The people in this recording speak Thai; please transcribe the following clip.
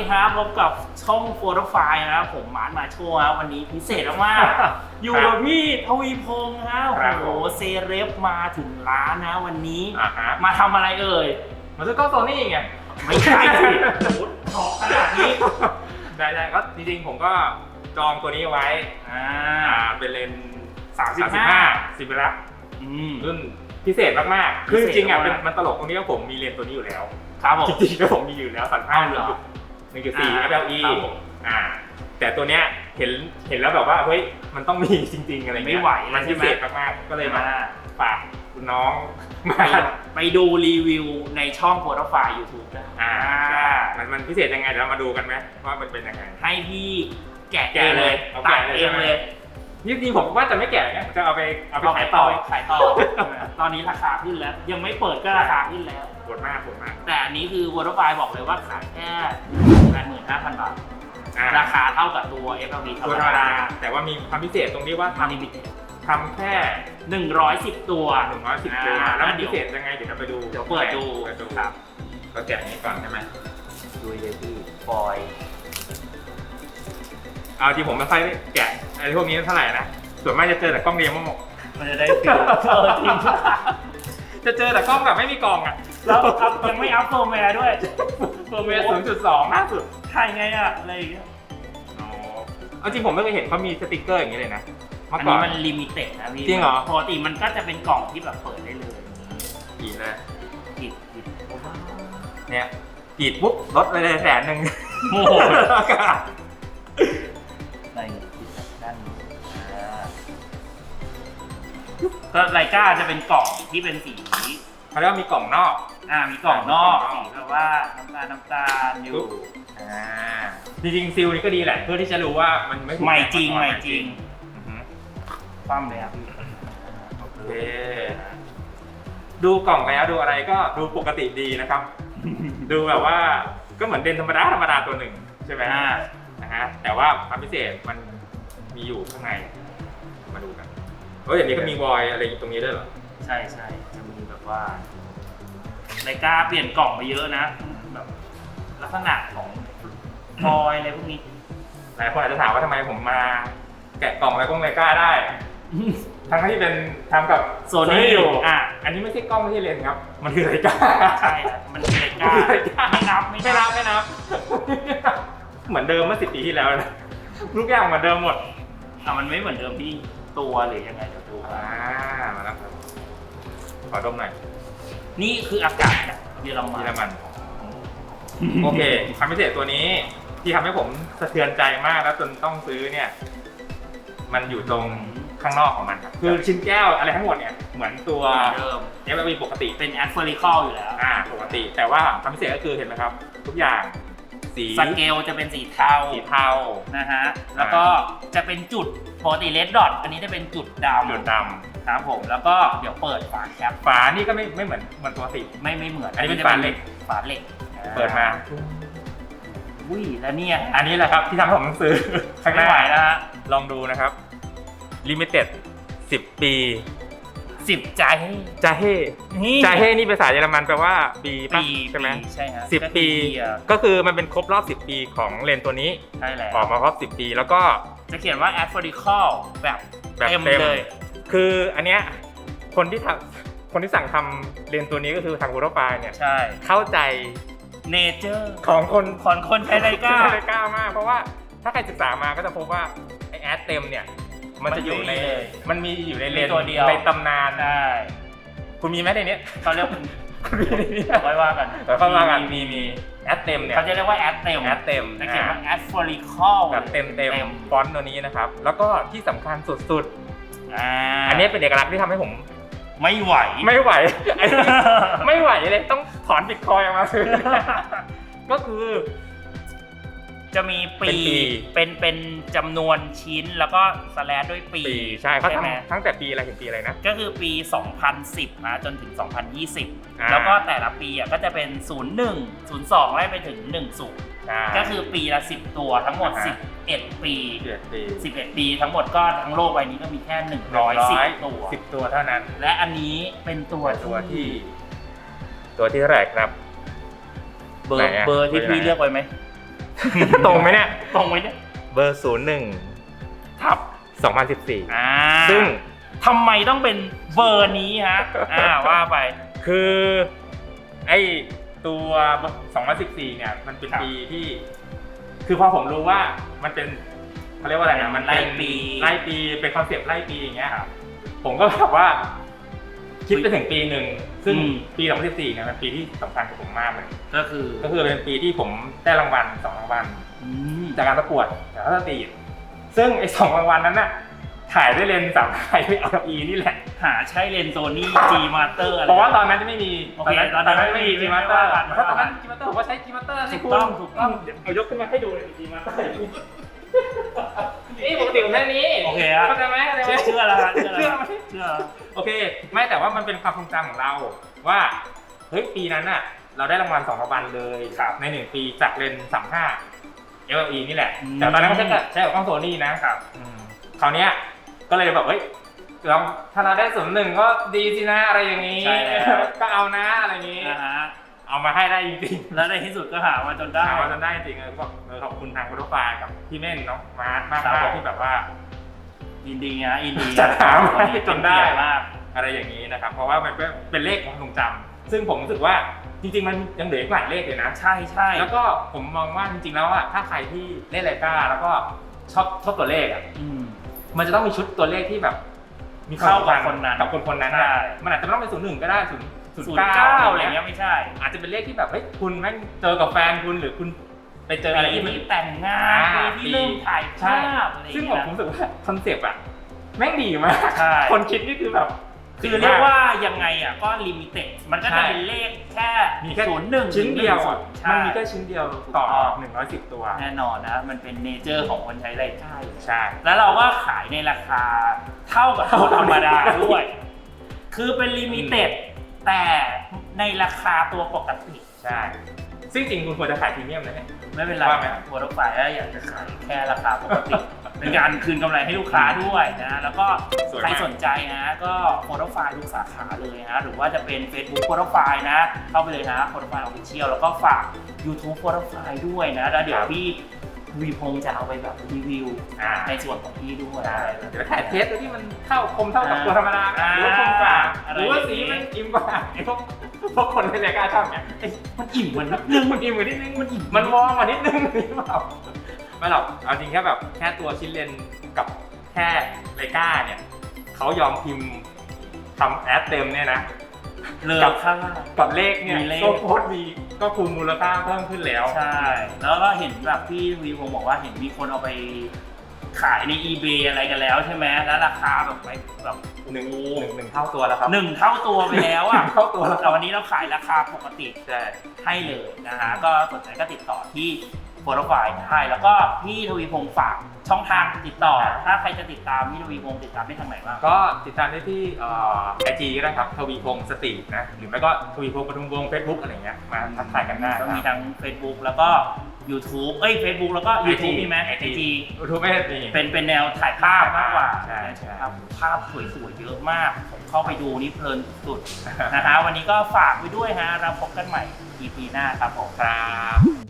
ีครับพบกับช่องโฟร์ไฟล์นะครับผมหมานมาโชว์ครับวันนี้พิเศษมากอยู่กับพี่ทวีพงศ์ครับโอ้โหเซเรฟมาถึงร้านนะวันนี้มาทำอะไรเอ่ยมาซื้อกล้องโซนี่ไงไม่ใช่สิโหขนาดนี้ได้ได้ก็จริงๆผมก็จองตัวนี้ไว้อ่าเป็นเลนสามสิบห้าสิบไปละรุ่นพิเศษมากๆ คือจริงๆอะมันตลกตรงนี้ว่าผมมีเลนตัวนี้อยู่แล้ว ครับผมจริงๆแล้วผมมีอยู่แล้วสั่นห้าอยู่ 1.4 FLE ครับผม อ่า แต่ตัวเนี้ยเห็นเห็นแล้วแบบว่าเฮ้ยมันต้องมีจริง ๆ อะไรเงี้ยไม่ไหวมันพิเศษมากๆก็เลยมาฝากคุณน้องมาไปดูรีวิวในช่องโปรไฟล์ยูทูบนะอ่ามันมันพิเศษยังไงเดี๋ยวมาดูกันไหมว่ามันเป็นยังไง ให้พี่แกะเองเลยตัดเองเลยนี่จริงผมว่าจะไม่แกะนะจะเอาไปเอาไปขายต่อขายต่อ ตอนนี้ราคาขึ้นแล้ว ยังไม่เปิดก็ราคาขึ้นแล้ว ปวดมากปวดมากแต่อันนี้คือวอเตอร์ไฟบอกเลยว่าขายแค่85,000บาท อ่าราคาเท่ากับตัว FLV ธรตัวรธมรรมดาดาแต่ว่ามีความพิเศษตรงที่ว่าทาทำลิมิเต็ดทำแค่110ตัวหนึ่งร้อยสิบตัวอ่าแล้วมันเดี๋พิยวเศษยังไงเดี๋ยวเราไปดูเดี๋ยวเปิดดูเปิดดูครับก็แกะนี้ก่อนใช่ไหมดูเลยพี่ฟอยเอาจริงผมไม่ค่อยได้แกะไอ้พวกนี้เท่าไหร่นะส่วนมากจะเจอแต่กล้องเรียมมก มันจะได้ฟิลเออจริงจะเจอแต่กล้องแบบไม่มีกล่องอะ แล้วอัพยังไม่อัพโฟร์แวร์ด้วยเฟอร์เมศูนย์จุดสองล่าสุดถ่ายไงอะอะไรอย่างเงี้ยอ๋อเอาจริงผมไม่เคยเห็นเขามีสติกเกอร์อย่างนี้เลยนะเมื่อัอนก่อนี้น มันลิมิเต็ดนะพี่จริงเหรอ ปกติมันก็จะเป็นกล่องที่แบบเปิดได้เลยกี่เลยผิดผิดเนี่ยกรีดปุ๊บลดไปเลยแสนหนึ่งโอ้โห ก็ไลกาจะเป็นกล่องที่เป็นสีเขาเรียกว่ามีกล่องนอก อ่ามีกล่องนอกกล่องนอกสีแบบว่าน้ำตาลน้ำตาลอยู่ อ่า จริงๆซิลนี่ก็ดีแหละ เพื่อที่จะรู้ว่ามันไม่ถูกใหม่จริงแกะาใหม่ก่อนจริงอือฮึคว่ำเลยครับพี่โอเคดูกล่องแล้วดูอะไรก็ดูปกติดีนะครับ ดูแบบว่าก็เหมือนเดนธรรมดาธรรมดาตัวหนึ่งใช่ไหมอ่านะฮะแต่ว่าความพิเศษมันมีอยู่ข้างในมาดูกัน เฮ้ยอย่างนี้ก็มีวอยอะไรตรงนี้ด้วยเหรอ ใช่ใช่จะมีแบบว่าไลกาเปลี่ยนกล่องไปเยอะนะแบบลักษณะของฟอยล์อะไรพวกนี้หลายคนอาจจะถามว่าทำไมผมมา แกะกล่องอะไรกล้องไมก้าได้ ทั้งที่เป็นทำกับโซนี่อยู่อะอันนี้ไม่ใช่กล้องไม่ใช่เลนส์ครับ มันคือไลกาใช่ครับมันเป็นไลกามันคือไลกาไม่นับไม่ไม่นันับบไม่นับเหมือนเดิมเมื่อสิบปีที่แล้วนะทุกอย่างเหมือนเดิมหมดอะมันไม่เหมือนเดิมที่ ตัวหรือยังไงเดี๋ยวดูอ่ามาแล้วครับขอดมหน่อยนี่คืออากาศจากเยอรมันเยอรมัน โอเคความพิเศษตัวนี้ที่ทำให้ผมสะเทือนใจมากแล้วจนต้องซื้อเนี่ย มันอยู่ตรงข้างนอกของมันครับคือชิ้นแก้วอะไรทั้งหมดเนี่ยเหมือนตัวเหมือนเดิมเอฟบีปกติ เป็นแอดเฟอริคอลอยู่แล้ว อ่าปกติแต่ว่าความพิเศษก็คือเห็นไหมครับ ทุกอย่าง สีสเกลจะเป็นสีเทาสีเทานะฮะแล้วก็จะเป็นจุดปกติเลดดอทอันนี้จะเป็นจุดดำจุดดครับผมแล้วก็เดี๋ยวเปิดฝาแคปำฝานี่ก็ไม่ไม่เหมือนเหมือนปกติไม่ไม่เหมือน อันนี้เป็นฝาเหล็กฝาเหล็ก เปิดมาอุ้ยแล้วเนี่ยอันนี้แหละครับที่ทำให้ผมต้องซื้อข้างหไม่น้าไหวแล้วฮะลองดูนะครับ Limited 10 ปี สิบใจจาเฮ่นี่ จาเฮ่นี่ภาษาเยอรมันแปลว่าปีปะปีใช่ไหมใช่ฮะสิบก็คือปี year ก็คือมันเป็นครบรอบ10ปีของเลนส์ตัวนี้ ใช่แล้วออกมาครบ10ปี แล้วก็ จะเขียนว่า a d f o r i c a l แบบแบบเต็มเต็ม เลย คืออันเนี้ยคนที่ทำคนที่สั่งทำเลนส์ตัวนี้ก็คือทางบูโรปายเนี่ย ใช่ เข้าใจเนเจอร์ของคนของคนใช้ไลกาไลกามาก เพราะว่าถ้าใครศึกษามาก็จะพบว่าไอแอดเต็มเนี่ย มันจะอยู่ในมันไม่มีเลยมันมีอยู่ในเลนมีตัวเดียว ในตำนาน ใช่คุณมีไหมในเนี้ย เขาเรียกคุณมีในเนี้ยไว้ว่ากันเดี๋ยวเข้ามากัน มีมีแอดเต็มเนี่ยเขาจะเรียกว่า a d เต็มแอดเต็มจะเขียนว่าอ่า a d f o r i c a l แบบเต็มเต็ม ฟอนต์ตัวนี้นะครับ แล้วก็ที่สำคัญสุดอ่าๆ อันนี้เป็นเอกลักษณ์ที่ทำให้ผม ไม่ไหว ไม่ไหวอันนี้ไม่ไหวเลยต้องถอนบิตคอยน์ออกมาซื้อ ก็คือ จะมีปีเป็นปี เป็นเป็นจำนวนชิ้นแล้วก็สแลดด้วยปีปีใช่เขาไหมทำตั้งแต่ปีอะไรถึงปีอะไรนะ ก็คือปี 2010นะจนถึง2020อ่าแล้วก็แต่ละปีอะก็จะเป็น 01 02 ไล่ไปถึง 10 ใช่ ก็คือปีละ 10 ตัวทั้งหมด อ่าฮะ 11 ปี เดือนปี11 ปีทั้งหมดก็ทั้งโลกใบนี้ก็มีแค่ 110 ตัว สิบตัวเท่านั้นและอันนี้เป็นตัวตัวที่ตัวที่เท่าไหร่ครับ เบอไหนร์อะเบอร์ที่เบอร์ไหนพี่เลือกไว้ไหม ตรงไหมเนี่ย ตรงไว้เนี่ยเบอร์ศูนย์หนึ่งทับสองพันสิบสี่อ่าซึ่งทำไมต้องเป็นเบอร์นี้ฮะอ่าว่าไป คือไอตัว 2014 เนี่ย มันเป็นครับปีที่ คือพอผมรู้ว่ามันเป็นเขาเรียกว่าอะไรนะ มันเป็นไล่ปี ไล่ปี เป็นคอนเซปต์ไล่ปีอย่างเงี้ยครับ ผมก็แบบว่า คิดไปถึงปีหนึ่งซึ่งอืม ปี2014เนี่ยเป็นปีที่สำคัญกับผมมากเลย ก็คือก็คือเป็นปีที่ผมได้รางวัลสองรางวัลอืมจากการประกวดจากรัฐตีซึ่งไอ้สองรางวัลนั้นน่ะถ่ายด้วยเลนส์สามไทยด้วย LE นี่แหละ หาใช้เลนส์โซนี่ G Master อะไร เพราะว่าตอนนั้นจะไม่มีโอเคตอนนั้นไม่มีจีมาเตอร์ไม่ว่ากันเพราะตอนนั้นจีมาเตอร์ผมก็ใช้จีมาเตอร์ถูกต้องถูกต้องเอายกขึ้นมาให้ดูเลยจีมาเตอร์นี่ปกติผมแค่นี้โอเคฮะเข้าใจไหมเข้าใจไหมเชื่อเชื่อแล้วฮะเชื่อเชื่แล้อวไหมเชื่อแล้วโอเคไม่แต่ว่ามันเป็นความทรงจำของเรา ว่าเฮ้ยปีนั้นน่ะเราได้รางวัลสองรางวัลเลยในหนึ่งปีจากเลนส์สามห้า LE นี่แหละแต่ตอนนั้นก็ใช้กับใช้กับกล้องโซนี่นะครับอืมคราวเนี้ยก็เลยแบบเฮ้ยเราถ้าเราได้ศูนย์หนึ่งก็ดีสินะอะไรอย่างนี้ ใช่แล้ว ก็เอานะอะไรอย่างนี้ นะฮะเอามาให้ได้จริงแล้วในที่สุดก็หามาจนๆได้เอามาจนได้จริงๆเลยก็เออขอบคุณทางโปรไฟล์กับพี่เม่นเนาะมาร์ทมากครับๆผมที่แบบว่า ยินดีนะยินดีจัดหามาให้วันนี้จนได้ เป็เกียรติมากอะไรอย่างนี้นะครับ เพราะว่ามันเป็นเป็นเลขของทรงจำซึ่งผมรู้สึกว่าจริง ๆ มันยังเหลืออีกหลายเลขเลยนะ ใช่ใช่ แล้วก็ผมมองว่าจริงๆแล้วอะถ้าใครที่เล่นไรก้าแล้วก็ชอบชอบตัวเลขอะอืมมันจะต้องมีชุดตัวเลขที่แบบมีเข้ากับวมคนนั้นกับคนคนนั้นใช่อะมันอาจจะไม่ต้องเป็นศูนย์หนึ่งก็ได้ศูนย์ศูนศูย์นย์เก้าเก้าอะอะไรไรเงี้เงี้ยยไม่ใช่ อาจจะเป็นเลขที่แบบเฮ้ยคุณแม่งเจอกับแฟนคุณหรือคุณ ไปเจออะไรปีที่มัน ที่แต่งงานอ่า ปีที่เริ่มถ่ายใช่ภาพอะไรอย่างซึ่งเงี้ผมยรู้สึกว่าคอนเซปต์อะแม่งดีมาก ใช่คนคิดนี่คือแบบ คือเรียกว่ายังไงอะก็ลิมิเต็ดมันก็ใช่จะเป็นเลขแค่มีแค่ ศูนย์หนึ่งชิ้นเดียวอะใช่ มันมีแค่ชิ้นเดียวต่อ ถูกต้องหนึ่งร้อยสิบตัว แน่นอนนะ มันเป็นเนเจอร์ของคนใช้ไรก้าอยู่ใช่ แล้วเราก็ขายในราคาเท่ากับตัวธรรมดาด้วย คือเป็นลิมิเต็ดแต่ในราคาตัวปกติ ใช่ ซึ่งจริงคุณควรจะขายพรีเมียมนะเนี่ย ไม่เป็นไรว่าไหมตัวรถไฟก็อยากจะขายแค่ราคาปกติ เป็นการคืนกำไรให้ลูกค้าด้วยนะ แล้วก็สวยมากใครสนใจนะ ก็โฟโต้ไฟล์ทุกสาขาเลยนะ หรือว่าจะเป็น Facebook โฟโต้ไฟล์นะ เข้าไปเลยนะโฟโต้ไฟล์ออฟฟิเชียลแล้วก็ฝาก YouTube โฟโต้ไฟล์ด้วยนะ แล้วเดี๋ยวพี่วีพงษ์จะเอาไปแบบรีวิวอ่า ในส่วนของพี่ด้วยเดี๋ยวถ่ายเทสตัวที่มันเท่าคมเท่ากับตัวธรรมดาไหมอ่าหรือว่าคมกว่าอะไรหรือว่าอย่างนี้สีมันอิ่มกว่าไอ้พว กพวกคนในรายการชอบเนี่ยเอ้ยมันอิ่มกว่านิดนึงมันอิ่มกว่านิดนึงมันอิ่มมันวอร์มกว่านิดนึงหรือเปล่าไม่หรอกเอาจริงแค่แบบแค่ตัวชิ้นเลนกับแค่ไรก้าเนี่ยเขายอมพิมพ์ทำแอดเต็มเนี่ยนะเลยกับค่า กับเลขเนี่ยมีเลข ก็โค้ดมีก็คูณมูลค่าเพิ่มขึ้นแล้ว ใช่ แล้วก็เห็นแบบพี่วีวงบอกว่าเห็นมีคนเอาไป ขายใน eBay อะไรกันแล้วใช่ไหมแล้วราคาแบบไปแบบหนึ่งหนึ่งหนึ่งเท่าตัวแล้วครับหนึ่งเท่าตัวไปแล้วอะหนึ่งเท่าตัวแล้วคแต่รับวันนี้เราขายราคาปกติใช่ให้เลยนะฮะก็สนใจก็ติดต่อที่โปรไฟล์ได้แล้วก็พี่ทวีพงศ์ฝากช่องทางติดต่อ ถ้าใครจะติดตามพี่ทวีพงศ์ติดตามได้ทางไหนบ้างก็ติดตามได้ที่ไอจีก็ได้ครับทวีพงศ์สตรีทนะหรือไม่ก็ทวีพงศ์ปทุมวงศ์เฟซบุ๊กอะไรเงี้ยมาทักทายกันได้ก็มีครับทั้ง Facebook แล้วก็ YouTube เอ้ย Facebook แล้วก็ YouTube มีไหม IG IG ยูทูบไม่ได้มีเป็นเป็นแนวถ่ายภาพมากกว่าใช่ใช่ภาพภาพสวยๆเยอะมาก ผมเข้าไปดูนี่เพลินสุดๆนะคะวันนี้ก็ฝากไว้ด้วยฮะเราพบกันใหม่ EP หน้าครับผม ครับ